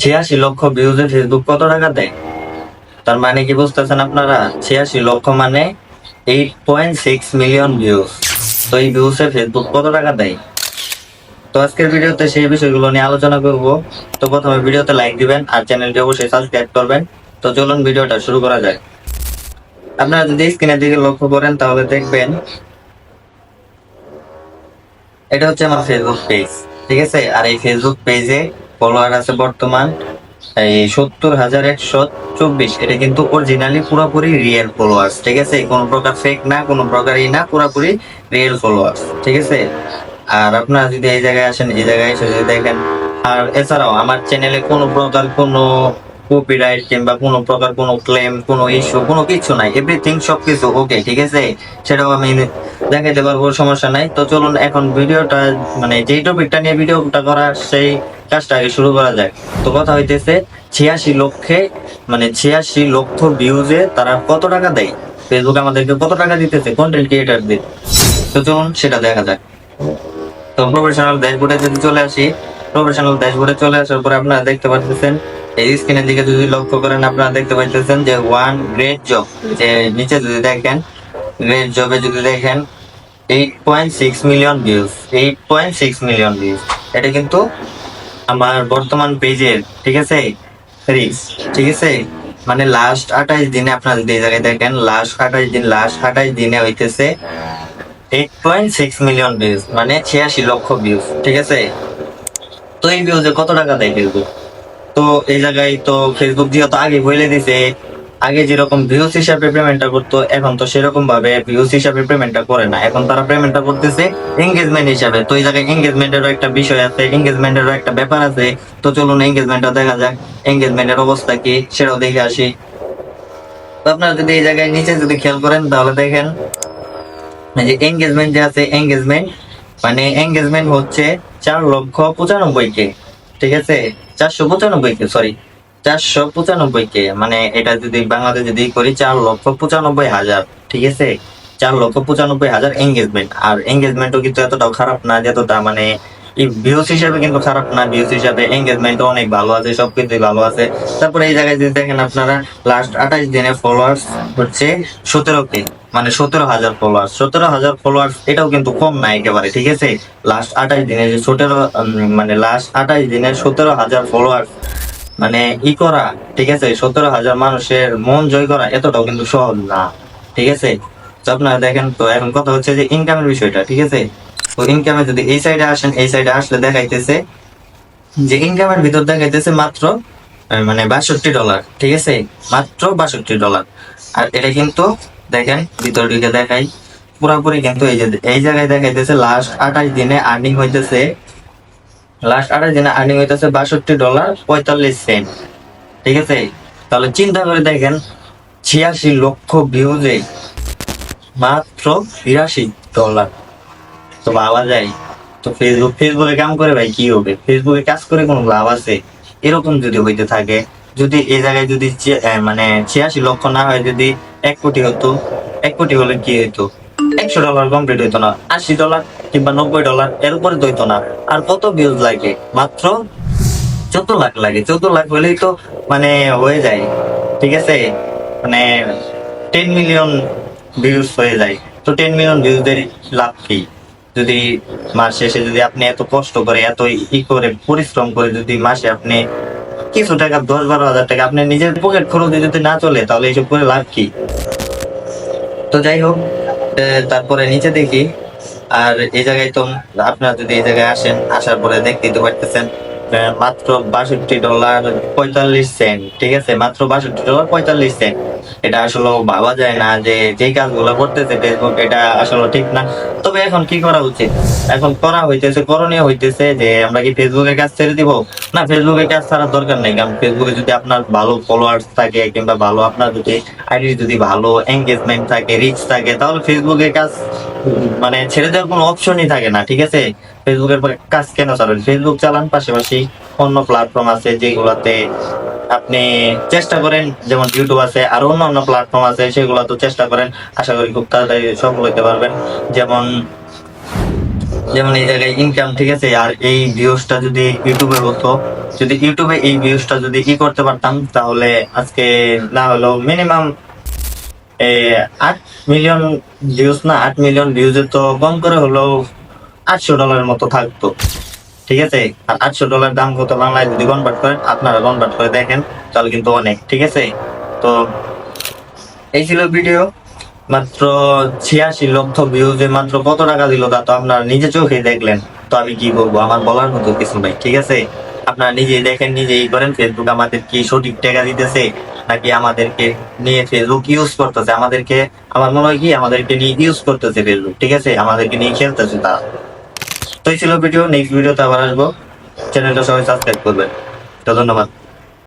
ছিয়াশি লক্ষ ভিউজে ফেসবুক কত টাকা দেয়? তার মানে কি বুঝতেছেন আপনারা? ছিয়াশি লক্ষ মানে eight point six million views তো এই ভিউসে ফেসবুক কত টাকা দেয়? তো আজকের ভিডিওতে সেই বিষয়গুলো নিয়ে আলোচনা করব। তো প্রথমে ভিডিওতে লাইক দিবেন আর চ্যানেলটি অবশ্যই সাবস্ক্রাইব করবেন। তো চলুন ভিডিওটা শুরু করা যায় আপনারা যদি স্ক্রিনের দিকে লক্ষ্য করেন তাহলে দেখবেন এটা হচ্ছে আমার ফেসবুক পেজ ঠিক আছে? আর এই ফেসবুক পেজে ফলোয়ার আছে বর্তমান, এই সত্তর হাজার একশো চব্বিশ। এটা কিন্তু অরিজিনালি পুরোপুরি রিয়েল ফলোয়ার্স ঠিক আছে? কোনো প্রকার ফেক না, কোনো প্রকারই না, পুরোপুরি রিয়েল ফলোয়ার্স ঠিক আছে? আর আপনারা যদি এই জায়গায় আসেন, এই জায়গায় এসে যদি দেখেন, আর এছাড়াও আমার চ্যানেলে কোনো প্রকার কোনো কপিরাইট কিংবা কোনো প্রকার কোনো ক্লেম কোনো ইস্যু কোনো কিছু নাই এভরিথিং সবকিছু ওকে ঠিক আছে? সেটাও আমি দেখাইতে পারব, সমস্যা নাই। তো চলুন, এখন ভিডিওটা মানে যেই টপিকটা নিয়ে ভিডিওটা করা সেই কাজটা আগে শুরু করা যায় তো কথা হইতেছে, ছিয়াশি লক্ষে মানে ছিয়াশি লক্ষ ভিউজে তারা কত টাকা দেয়? ফেসবুক আমাদেরকে কত টাকা দিতেছে? কন্টেন্ট ক্রিয়েটারদের তো চলুন সেটা দেখা যাক। তো প্রফেশনাল ড্যাশবোর্ডে যদি চলে আসি প্রফেশনাল ড্যাশবোর্ডে চলে আসার পরে আপনারা দেখতে পাচ্ছেন এই স্ক্রিনের দিকে যদি লক্ষ্য করেন, আপনারা দেখতে পাচ্ছেন যে ওয়ান গ্রেট জব যে নিচে যদি দেখেন গ্রেট জবে যদি দেখেন eight point six million views eight point six million views এটা কিন্তু আমার বর্তমান পেজের, ঠিক আছে? রিস ঠিক আছে? মানে লাস্ট আঠাইশ দিনে আপনারা যদি জায়গায় দেখেন লাস্ট আঠাইশ দিন লাস্ট আঠাইশ দিনে হইতেছে eight point six million views মানে ছিয়াশি লক্ষ ভিউজ ঠিক আছে? তো এই ভিউজে কত টাকা দেয় ফেসবুক তো এই জায়গায় তো ফেসবুক যেহেতু আগে বলে দিছে আগে যেরকম ভিউজ হিসাবে পেমেন্টটা করতো, এখন তো সেরকম ভাবে ভিউজ হিসাবে পেমেন্টটা করে না। এখন তারা পেমেন্টটা করতেছে এঙ্গেজমেন্ট হিসাবে। তো এই জায়গায় এঙ্গেজমেন্টেরও একটা বিষয় আছে এঙ্গেজমেন্টেরও একটা ব্যাপার আছে। তো চলুন এঙ্গেজমেন্টটা দেখা যাক এঙ্গেজমেন্টের অবস্থা কি, সেটাও দেখে আসি। তো আপনারা যদি এই জায়গায় নিচে যদি খেয়াল করেন, তাহলে দেখেন যে এঙ্গেজমেন্ট যে আছে এঙ্গেজমেন্ট মানে এঙ্গেজমেন্ট হচ্ছে চার লক্ষ পঁচানব্বই কে, ঠিক আছে? চারশো পঁচানব্বই কে সরি চারশো পঁচানব্বই কে মানে এটা যদি বাংলাদেশ যদি করি, চার লক্ষ পঁচানব্বই হাজার, ঠিক আছে? চার লক্ষ পঁচানব্বই হাজার এঙ্গেজমেন্ট আর এঙ্গেজমেন্টও কিন্তু এতটাও খারাপ না, যতটা মানে ভিউজ হিসাবে কিন্তু খারাপ না। ভিউজ হিসাবে এঙ্গেজমেন্ট অনেক ভালো আছে, সবকিছুই ভালো আছে। তারপরে এই জায়গায় যদি দেখেন আপনারা লাস্ট আঠাশ দিনে ফলোয়ার্স হচ্ছে সতেরো কে মানে সতেরো হাজার ফলোয়ার্স সতেরো হাজার ফলোয়ার্স এটাও কিন্তু কম না একেবারে, ঠিক আছে? লাস্ট আঠাশ দিনে যে সতেরো মানে লাস্ট আঠাশ দিনে সতেরো হাজার ফলোয়ার্স মানে ই করা, ঠিক আছে? সতেরো হাজার মানুষের মন জয় করা এতটাও কিন্তু সহজ না, ঠিক আছে? তো আপনারা দেখেন তো, এখন কথা হচ্ছে যে ইনকামের বিষয়টা, ঠিক আছে? তো ইনকামে যদি এই সাইডে আসেন, এই সাইডে আসলে দেখাইতেছে যে ইনকামের ভিতর দেখাইতেছে মাত্র মানে বাষট্টি ডলার ঠিক আছে? মাত্র বাষট্টি ডলার আর এটা কিন্তু, দেখেন, ভিতর দিকে দেখাই, পুরোপুরি কিন্তু এই যে, এই জায়গায় দেখাইতেছে লাস্ট আঠাশ দিনে আর্নিং হইতেছে লাস্ট আঠাশ দিনে আর্নিং হইতেছে বাষট্টি ডলার পঁয়তাল্লিশ সেন্ট ঠিক আছে? তাহলে চিন্তা করে দেখেন, ছিয়াশি লক্ষ ভিউজে মাত্র বিরাশি ডলার তো ভাবা যায়। তো ফেসবুক ফেসবুকে কাম করে ভাই, কি হবে? ফেসবুকে কাজ করে কোনো লাভ আছে? এরকম যদি হইতে থাকে, যদি এই জায়গায় যদি মানে ছিয়াশি লক্ষ না হয়, যদি এক কোটি হতো, এক কোটি হলে কি হইতো? একশো ডলার কমপ্লিট হইতো না, আশি ডলার কিংবা নব্বই ডলার, এর উপরে তো হইতো না। আর কত ভিউজ লাগে? মাত্র চোদ্দ লাখ লাগে। চোদ্দ লাখ হলেই তো মানে হয়ে যায়। ঠিক আছে? মানে টেন মিলিয়ন ভিউজ হয়ে যায়। তো টেন মিলিয়ন ভিউজের লাভ কি? যদি মাস শেষে যদি আপনি এত কষ্ট করে, এত ই করে, পরিশ্রম করে যদি মাসে আপনি কিছু টাকা, দশ বারো হাজার টাকা আপনি নিজের পকেট খরচ যদি না চলে, তাহলে এইসব করে লাভ কি? তো যাই হোক তারপরে নিচে দেখি। আর এই জায়গায় তো আপনারা যদি এই জায়গায় আসেন আসার পরে দেখতেই তো পারতেছেন। মাত্র বাষট্টি ডলার পঁয়তাল্লিশ সেন্ট ঠিক আছে? মাত্র বাষট্টি ডলার পঁয়তাল্লিশ সেন্ট এটা আসলে ভাবা যায় না যে যে কাজগুলো করতেছে ফেসবুক এটা আসলে ঠিক না। তবে এখন কি করা উচিত? এখন করা হইতেছে, করণীয় হইতেছে যে আমরা কি ফেসবুকের কাজ ছেড়ে দিব? না ফেসবুকের কাজ ছাড়ার দরকার নেই। কারণ ফেসবুকে যদি আপনার ভালো ফলোয়ার্স থাকে কিংবা ভালো আপনার যদি আইডি যদি ভালো এঙ্গেজমেন্ট থাকে রিচ থাকে, তাহলে ফেসবুকের কাজ মানে ছেড়ে দেওয়ার কোনো অপশনই থাকে না, ঠিক আছে? ফেসবুকের কাজ কেন চালাবেন? ফেসবুক চালান, পাশাপাশি অন্য প্ল্যাটফর্ম আছে যেগুলাতে আপনি চেষ্টা করেন, যেমন ইউটিউব আছে, আর অন্য অন্য প্ল্যাটফর্ম আছে, সেগুলো তো চেষ্টা করেন। আশা করি খুব তাড়াতাড়ি সফল হতে পারবেন। যেমন যেমন এই জায়গায় ইনকাম ঠিক আছে? আর এই ভিউজটা যদি ইউটিউবে হতো, যদি ইউটিউবে এই ভিউজটা যদি ই করতে পারতাম, তাহলে আজকে না হলেও মিনিমাম আট মিলিয়ন ভিউজ না, আট মিলিয়ন ভিউজে তো কম করে হলেও আটশো ডলারের মতো থাকতো। ঠিক আছে? আর আটশো ডলার দাম কত বাংলায় যদি কনভার্ট করেন, আপনারা কনভার্ট করে দেখেন, তাহলে কিন্তু অনেক, ঠিক আছে? তো এই ছিল ভিডিও মাত্র ছিয়াশি লক্ষ ভিউজে মাত্র কত টাকা দিল তা তো আপনারা নিজে চোখে দেখলেন। তো আমি কি বলব আমার বলার মতো কিছু নাই, ঠিক আছে? আপনারা নিজেই দেখেন, নিজেই করেন। ফেসবুক আমাদের কি সঠিক টাকা দিতেছে, নাকি আমাদেরকে নিয়ে ফেসবুক ইউজ করতেছে? আমাদেরকে, আমার মনে হয় কি, আমাদেরকে নিয়ে ইউজ করতেছে ফেসবুক ঠিক আছে? আমাদেরকে নিয়ে খেলতেছে তারা। তো এই ছিল ভিডিও নেক্সট ভিডিওতে আবার আসব। চ্যানেলটা সবাই সাবস্ক্রাইব করবেন। তো ধন্যবাদ।